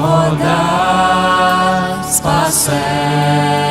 вода спасе.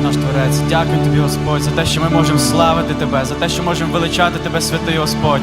наш Творець. Дякую тобі, Господь, за те, що ми можемо славити Тебе, за те, що можемо величати Тебе, святий Господь.